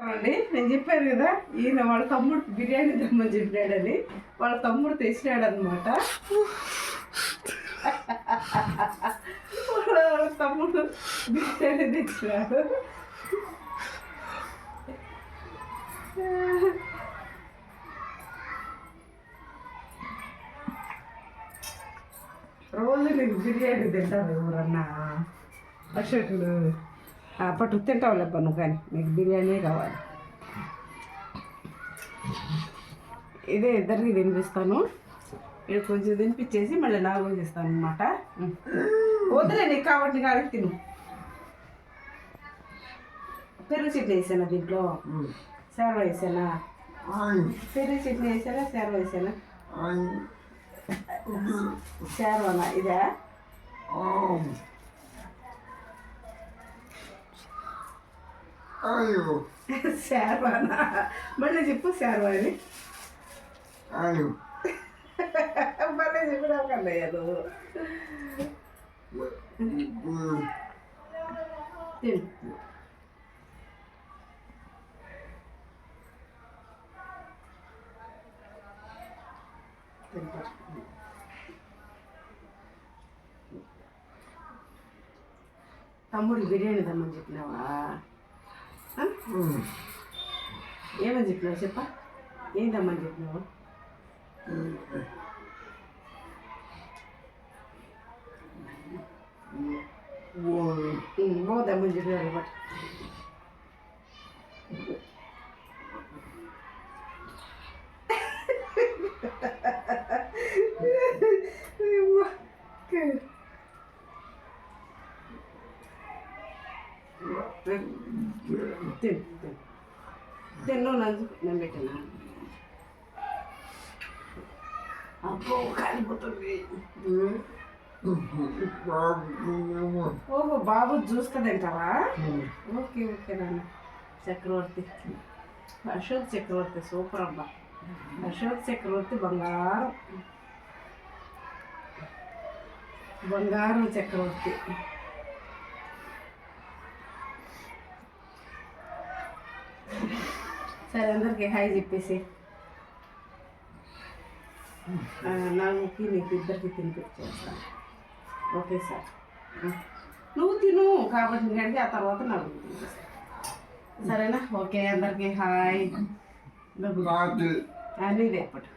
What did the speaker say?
అండి నేను చెప్పాను కదా ఈయన వాళ్ళ తమ్ముడు బిర్యానీ తెమ్మని చెప్పాడని. వాళ్ళ తమ్ముడు తెచ్చినాడు అనమాట వాళ్ళ తమ్ముడు బిర్యానీ తెచ్చినాడు. రోజు నీకు బిర్యానీ తింటారు ఎవరన్నా? అశోకుడు పట్టు తింటావు లేప్ప నువ్వు కానీ. నీకు బిర్యానీ కావాలి. ఇదే ఇద్దరికి తినిపిస్తాను. ఇక్కడ కొంచెం తినిపించేసి మళ్ళీ నాకు చేస్తాను అనమాట వద్దులే నీకు కాబట్టి కాడికి తిను. పెరుగు చట్నీ వేసానా దీంట్లో? సేవ వేసానా పెరుగు చట్నీ వేసానా సేవ వేసానా సేవనా ఇదా? Ayo, సేవనా మళ్ళీ చెప్పు సేవ అని. మళ్ళీ చెప్పినా కన్నయ్య నువ్వు. తమ్ముడు బిర్యానీ తమ్మని చెప్పినావా? ఏమని చెప్పినావు చెప్ప ఏం తమ్మని చెప్పినావు one, పోదమ్మని చెప్పినారు బట్ తిను తిను తిన్ను నంజు నేను పెట్టినా అబ్బో కాలిపోతుంది ఓహో బాబు చూస్తుందంటావా ఓకే ఓకే నాన్న. చక్రవర్తి. అశోక్ చక్రవర్తి సూపర్ అబ్బా. అశోక్ చక్రవర్తి బంగారం. బంగారం చక్రవర్తి. సరే అందరికి హాయ్ చెప్పేసి. నాకు నీకు ఇద్దరికి తినిపించేస్తాను ఓకే సార్. నువ్వు తిను కాబట్టి నేను అడిగి ఆ తర్వాత నాకు సరేనా? ఓకే అందరికి హాయ్. అన్నీ రేపటి